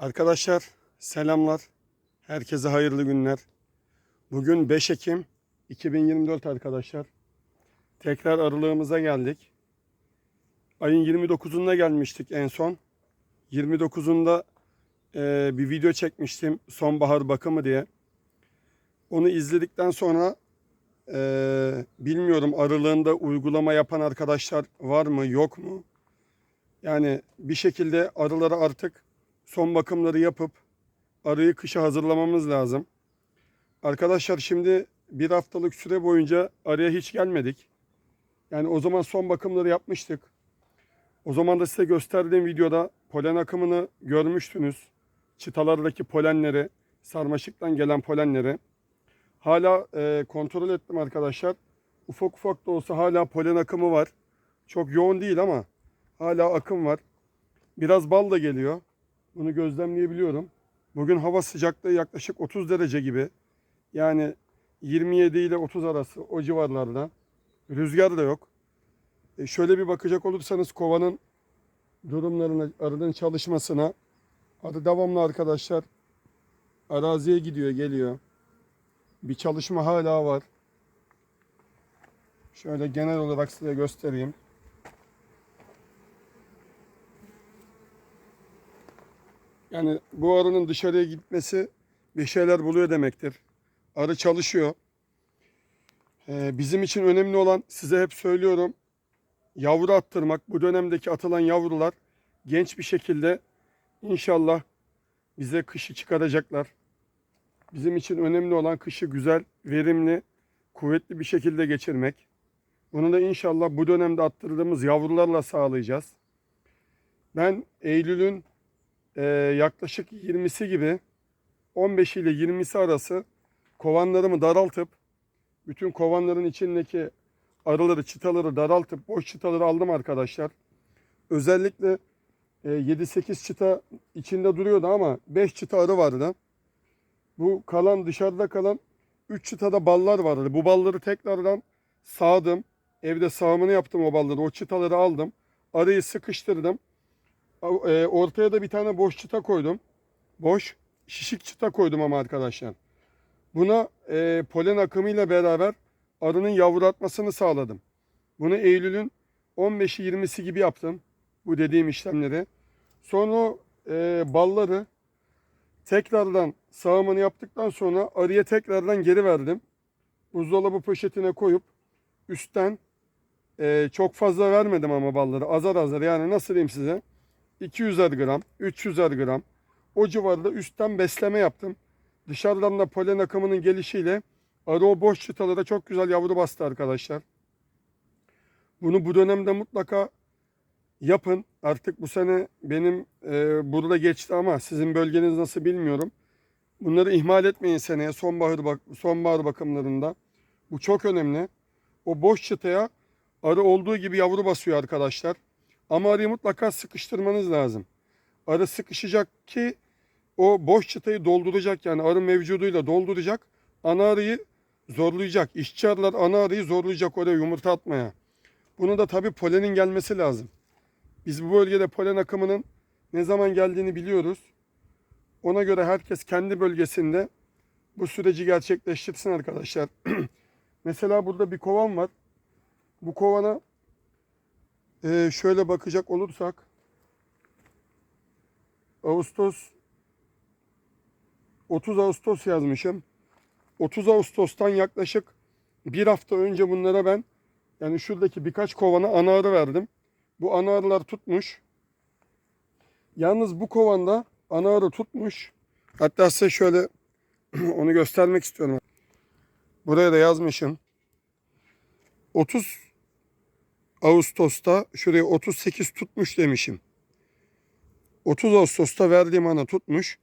Arkadaşlar selamlar. Herkese hayırlı günler. Bugün 5 Ekim 2024 arkadaşlar. Tekrar aralığımıza geldik. Ayın 29'unda gelmiştik en son. 29'unda e, bir video çekmiştim sonbahar bakımı diye. Onu izledikten sonra e, bilmiyorum aralığında uygulama yapan arkadaşlar var mı yok mu? Yani bir şekilde arıları artık son bakımları yapıp arıyı kışa hazırlamamız lazım. Arkadaşlar şimdi bir haftalık süre boyunca arıya hiç gelmedik. Yani o zaman son bakımları yapmıştık. O zaman da size gösterdiğim videoda polen akımını görmüştünüz. Çıtalardaki polenleri, sarmaşıktan gelen polenleri. Hala e, kontrol ettim arkadaşlar. Ufak ufak da olsa hala polen akımı var. Çok yoğun değil ama hala akım var. Biraz bal da geliyor. Bunu gözlemleyebiliyorum. Bugün hava sıcaklığı yaklaşık 30 derece gibi. Yani 27 ile 30 arası o civarlarda. Rüzgar da yok. E şöyle bir bakacak olursanız kovanın durumlarına, arının çalışmasına arı devamlı arkadaşlar araziye gidiyor, geliyor. Bir çalışma hala var. Şöyle genel olarak size göstereyim. Yani bu arının dışarıya gitmesi bir şeyler buluyor demektir. Arı çalışıyor. Ee, bizim için önemli olan size hep söylüyorum. Yavru attırmak. Bu dönemdeki atılan yavrular genç bir şekilde inşallah bize kışı çıkaracaklar. Bizim için önemli olan kışı güzel, verimli, kuvvetli bir şekilde geçirmek. Bunu da inşallah bu dönemde attırdığımız yavrularla sağlayacağız. Ben Eylül'ün e, yaklaşık 20'si gibi 15 ile 20'si arası kovanlarımı daraltıp bütün kovanların içindeki arıları, çıtaları daraltıp boş çıtaları aldım arkadaşlar. Özellikle e, 7-8 çıta içinde duruyordu ama 5 çıta arı vardı. Bu kalan dışarıda kalan 3 çıtada ballar vardı. Bu balları tekrardan sağdım. Evde sağımını yaptım o balları. O çıtaları aldım. Arıyı sıkıştırdım. E, ortaya da bir tane boş çıta koydum. Boş şişik çıta koydum ama arkadaşlar. Buna e, polen akımıyla beraber arının yavrulatmasını sağladım. Bunu Eylül'ün 15'i 20'si gibi yaptım. Bu dediğim işlemleri. Sonra e, balları tekrardan sağımını yaptıktan sonra arıya tekrardan geri verdim. Buzdolabı poşetine koyup üstten e, çok fazla vermedim ama balları azar azar yani nasıl diyeyim size 200'er gram 300'er gram o civarda üstten besleme yaptım. Dışarıdan da polen akımının gelişiyle arı o boş çıtalara çok güzel yavru bastı arkadaşlar. Bunu bu dönemde mutlaka yapın. Artık bu sene benim e, burada geçti ama sizin bölgeniz nasıl bilmiyorum. Bunları ihmal etmeyin seneye sonbahar, bak sonbahar bakımlarında. Bu çok önemli. O boş çıtaya arı olduğu gibi yavru basıyor arkadaşlar. Ama arıyı mutlaka sıkıştırmanız lazım. Arı sıkışacak ki o boş çıtayı dolduracak yani arı mevcuduyla dolduracak. Ana arıyı zorlayacak. İşçi arılar ana arıyı zorlayacak oraya yumurta atmaya. Bunu da tabii polenin gelmesi lazım. Biz bu bölgede polen akımının ne zaman geldiğini biliyoruz. Ona göre herkes kendi bölgesinde bu süreci gerçekleştirsin arkadaşlar. Mesela burada bir kovan var. Bu kovana e, şöyle bakacak olursak Ağustos 30 Ağustos yazmışım. 30 Ağustos'tan yaklaşık bir hafta önce bunlara ben yani şuradaki birkaç kovana ana arı verdim. Bu ana arılar tutmuş. Yalnız bu kovanda ana arı tutmuş. Hatta size şöyle onu göstermek istiyorum. Buraya da yazmışım. 30 Ağustos'ta şuraya 38 tutmuş demişim. 30 Ağustos'ta verdiğim ana tutmuş.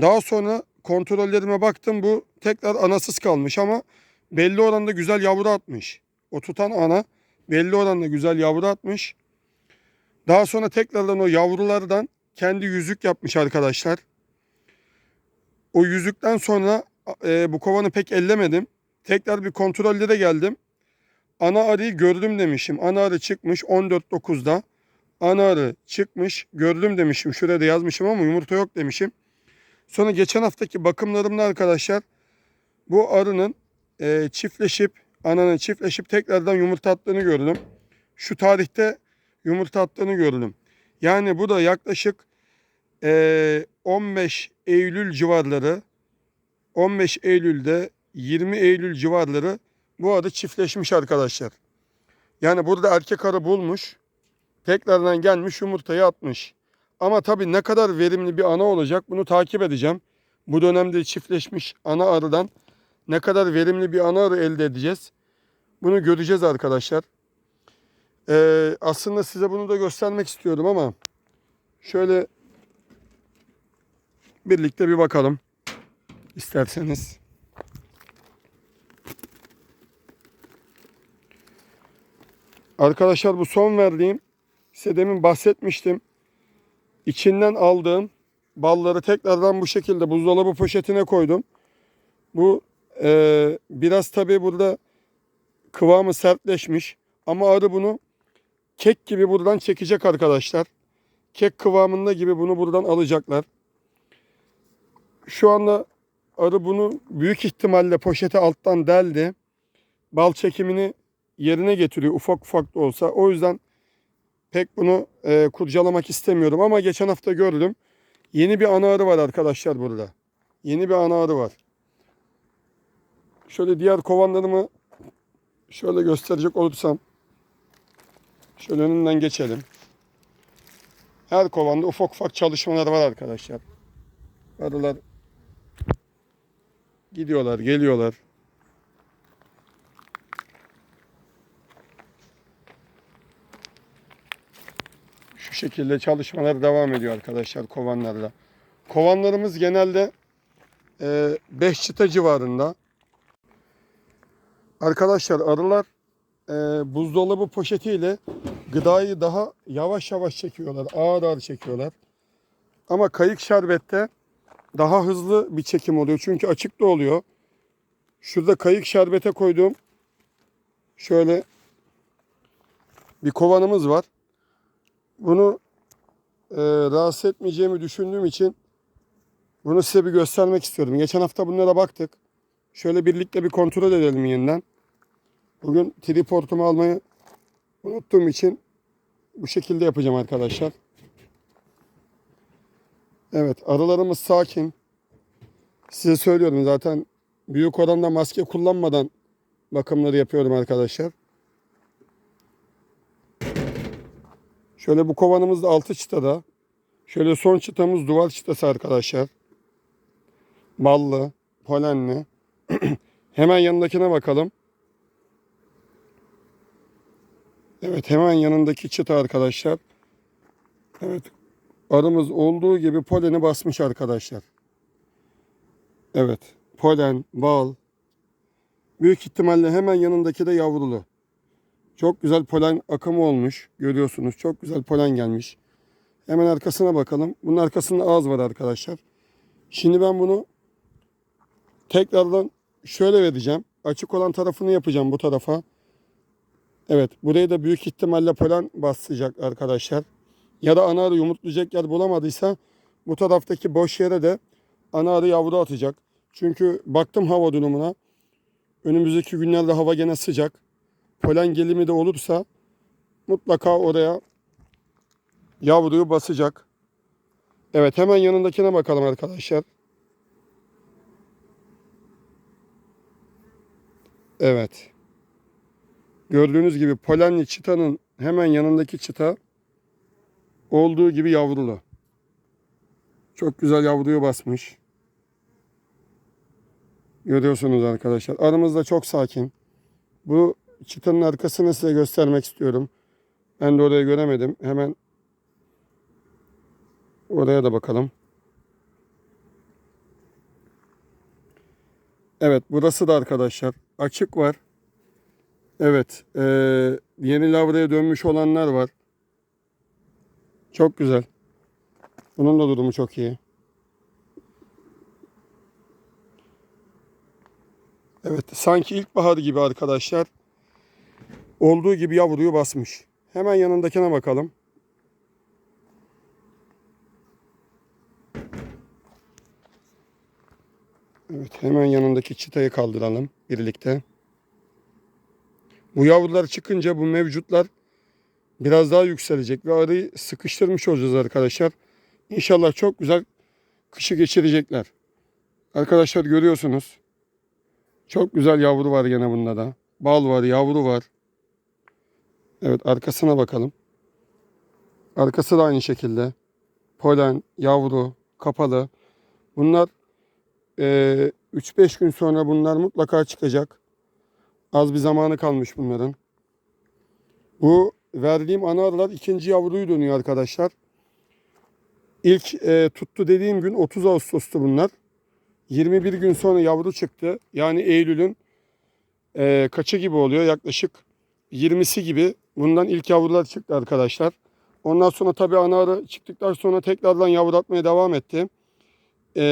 Daha sonra kontrollerime baktım bu tekrar anasız kalmış ama belli oranda güzel yavru atmış. O tutan ana belli oranda güzel yavru atmış. Daha sonra tekrardan o yavrulardan kendi yüzük yapmış arkadaşlar. O yüzükten sonra e, bu kovanı pek ellemedim. Tekrar bir kontrollere geldim. Ana arıyı gördüm demişim. Ana arı çıkmış 14.9'da. ana arı çıkmış. Gördüm demişim. Şuraya da yazmışım ama yumurta yok demişim. Sonra geçen haftaki bakımlarımda arkadaşlar bu arının e, çiftleşip ananın çiftleşip tekrardan yumurta attığını gördüm. Şu tarihte yumurta attığını gördüm. Yani bu da yaklaşık e, 15 Eylül civarları 15 Eylül'de 20 Eylül civarları bu arı çiftleşmiş arkadaşlar. Yani burada erkek arı bulmuş. Tekrardan gelmiş yumurtayı atmış. Ama tabii ne kadar verimli bir ana olacak bunu takip edeceğim. Bu dönemde çiftleşmiş ana arıdan ne kadar verimli bir ana arı elde edeceğiz. Bunu göreceğiz arkadaşlar. Ee, aslında size bunu da göstermek istiyordum ama şöyle birlikte bir bakalım isterseniz. Arkadaşlar bu son verdiğim size demin bahsetmiştim. İçinden aldığım balları tekrardan bu şekilde buzdolabı poşetine koydum. Bu e, biraz tabii burada kıvamı sertleşmiş. Ama arı bunu kek gibi buradan çekecek arkadaşlar. Kek kıvamında gibi bunu buradan alacaklar. Şu anda arı bunu büyük ihtimalle poşete alttan deldi. Bal çekimini yerine getiriyor ufak ufak da olsa. O yüzden pek bunu e, kurcalamak istemiyorum ama geçen hafta gördüm. Yeni bir ana arı var arkadaşlar burada. Yeni bir ana arı var. Şöyle diğer kovanlarımı şöyle gösterecek olursam şöyle önünden geçelim. Her kovanda ufak ufak çalışmalar var arkadaşlar. Arılar gidiyorlar, geliyorlar. Şu şekilde çalışmalar devam ediyor arkadaşlar kovanlarla. Kovanlarımız genelde 5 çıta civarında. Arkadaşlar arılar e, buzdolabı poşetiyle gıdayı daha yavaş yavaş çekiyorlar. Ağır ağır çekiyorlar. Ama kayık şerbette daha hızlı bir çekim oluyor. Çünkü açıkta oluyor. Şurada kayık şerbete koyduğum şöyle bir kovanımız var. Bunu e, rahatsız etmeyeceğimi düşündüğüm için bunu size bir göstermek istiyorum. Geçen hafta bunlara baktık. Şöyle birlikte bir kontrol edelim yeniden. Bugün triportumu almayı unuttuğum için bu şekilde yapacağım arkadaşlar. Evet arılarımız sakin. Size söylüyorum zaten büyük oranda maske kullanmadan bakımları yapıyorum arkadaşlar. Şöyle bu kovanımız da altı çıtada. Şöyle son çıtamız duvar çıtası arkadaşlar. Ballı, polenli. hemen yanındakine bakalım. Evet hemen yanındaki çıta arkadaşlar. Evet arımız olduğu gibi poleni basmış arkadaşlar. Evet polen, bal. Büyük ihtimalle hemen yanındaki de yavrulu. Çok güzel polen akımı olmuş. Görüyorsunuz çok güzel polen gelmiş. Hemen arkasına bakalım. Bunun arkasında ağız var arkadaşlar. Şimdi ben bunu tekrardan şöyle vereceğim. Açık olan tarafını yapacağım bu tarafa. Evet buraya da büyük ihtimalle polen basacak arkadaşlar. Ya da ana arı yumurtlayacak yer bulamadıysa bu taraftaki boş yere de ana arı yavru atacak. Çünkü baktım hava durumuna. Önümüzdeki günlerde hava gene sıcak. Polen gelimi de olursa mutlaka oraya yavruyu basacak. Evet hemen yanındakine bakalım arkadaşlar. Evet. Gördüğünüz gibi polenli çıtanın hemen yanındaki çıta olduğu gibi yavrulu. Çok güzel yavruyu basmış. Görüyorsunuz arkadaşlar. Aramız da çok sakin. Bu çıtanın arkasını size göstermek istiyorum. Ben de orayı göremedim. Hemen oraya da bakalım. Evet burası da arkadaşlar açık var. Evet ee, yeni lavraya dönmüş olanlar var. Çok güzel. Bunun da durumu çok iyi. Evet sanki ilkbahar gibi arkadaşlar. Olduğu gibi yavruyu basmış. Hemen yanındakine bakalım. Evet hemen yanındaki çıtayı kaldıralım birlikte. Bu yavrular çıkınca bu mevcutlar biraz daha yükselecek ve arıyı sıkıştırmış olacağız arkadaşlar. İnşallah çok güzel kışı geçirecekler. Arkadaşlar görüyorsunuz. Çok güzel yavru var gene bunda da. Bal var, yavru var. Evet arkasına bakalım. Arkası da aynı şekilde. Polen, yavru, kapalı. Bunlar eee 3-5 gün sonra bunlar mutlaka çıkacak. Az bir zamanı kalmış bunların. Bu verdiğim ana arılar ikinci yavruyu dönüyor arkadaşlar. İlk e, tuttu dediğim gün 30 Ağustos'tu bunlar. 21 gün sonra yavru çıktı. Yani Eylül'ün e, kaçı gibi oluyor? Yaklaşık 20'si gibi bundan ilk yavrular çıktı arkadaşlar. Ondan sonra tabii ana arı çıktıktan sonra tekrardan yavru atmaya devam etti. E,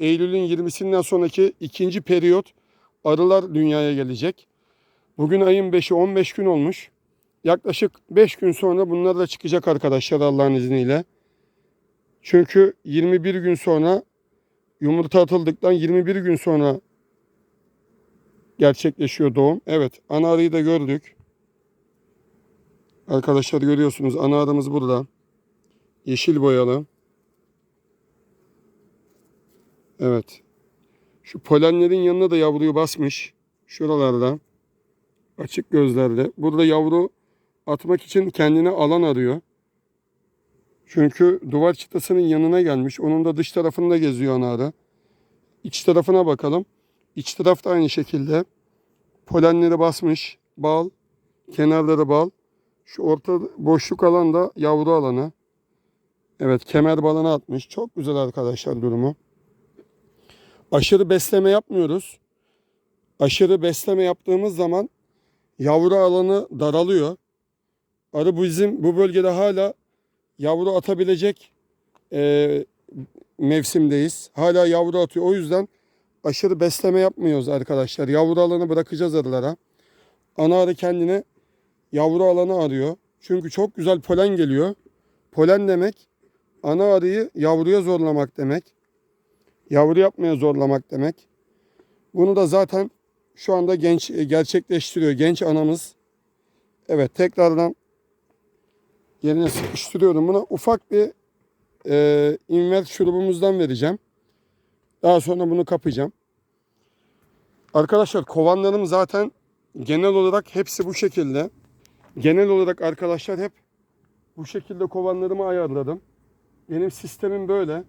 Eylül'ün 20'sinden sonraki ikinci periyot arılar dünyaya gelecek. Bugün ayın 5'i 15 gün olmuş. Yaklaşık 5 gün sonra bunlar da çıkacak arkadaşlar Allah'ın izniyle. Çünkü 21 gün sonra yumurta atıldıktan 21 gün sonra gerçekleşiyor doğum. Evet ana arıyı da gördük. Arkadaşlar görüyorsunuz ana arımız burada. Yeşil boyalı. Evet. Şu polenlerin yanına da yavruyu basmış. Şuralarda. Açık gözlerde. Burada yavru atmak için kendine alan arıyor. Çünkü duvar çıtasının yanına gelmiş. Onun da dış tarafında geziyor ana arı. İç tarafına bakalım. İç tarafta aynı şekilde. Polenleri basmış. Bal. Kenarları bal. Şu orta boşluk alan da yavru alanı. Evet kemer balına atmış. Çok güzel arkadaşlar durumu. Aşırı besleme yapmıyoruz. Aşırı besleme yaptığımız zaman yavru alanı daralıyor. Arı bizim bu bölgede hala yavru atabilecek e, mevsimdeyiz. Hala yavru atıyor. O yüzden aşırı besleme yapmıyoruz arkadaşlar. Yavru alanı bırakacağız arılara. Ana arı kendine yavru alanı arıyor. Çünkü çok güzel polen geliyor. Polen demek ana arıyı yavruya zorlamak demek. Yavru yapmaya zorlamak demek. Bunu da zaten şu anda genç e, gerçekleştiriyor genç anamız. Evet tekrardan yerine sıkıştırıyorum. Buna ufak bir e, invert şurubumuzdan vereceğim. Daha sonra bunu kapayacağım. Arkadaşlar kovanlarım zaten genel olarak hepsi bu şekilde. Genel olarak arkadaşlar hep bu şekilde kovanlarımı ayarladım. Benim sistemim böyle.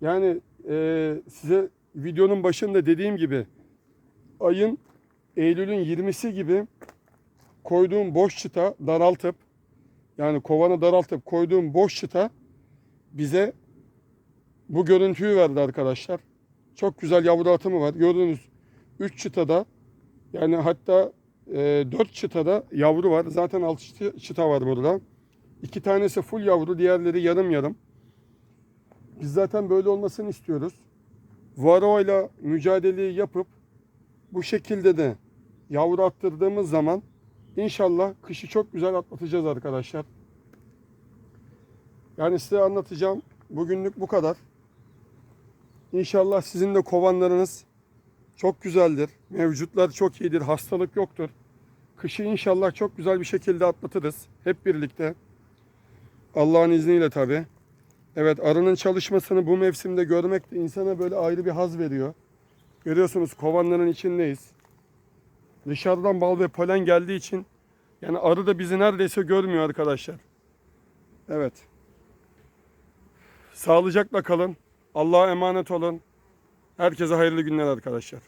Yani e, size videonun başında dediğim gibi ayın Eylül'ün 20'si gibi koyduğum boş çıta daraltıp yani kovanı daraltıp koyduğum boş çıta bize bu görüntüyü verdi arkadaşlar. Çok güzel yavru atımı var. Gördüğünüz 3 çıtada yani hatta e, 4 çıtada yavru var. Zaten 6 çıta var burada. İki tanesi full yavru, diğerleri yarım yarım. Biz zaten böyle olmasını istiyoruz. Varroa ile mücadeleyi yapıp bu şekilde de yavru attırdığımız zaman inşallah kışı çok güzel atlatacağız arkadaşlar. Yani size anlatacağım bugünlük bu kadar. İnşallah sizin de kovanlarınız çok güzeldir. Mevcutlar çok iyidir. Hastalık yoktur. Kışı inşallah çok güzel bir şekilde atlatırız. Hep birlikte. Allah'ın izniyle tabi. Evet arının çalışmasını bu mevsimde görmek de insana böyle ayrı bir haz veriyor. Görüyorsunuz kovanların içindeyiz. Dışarıdan bal ve polen geldiği için yani arı da bizi neredeyse görmüyor arkadaşlar. Evet. Sağlıcakla kalın. Allah'a emanet olun. Herkese hayırlı günler arkadaşlar.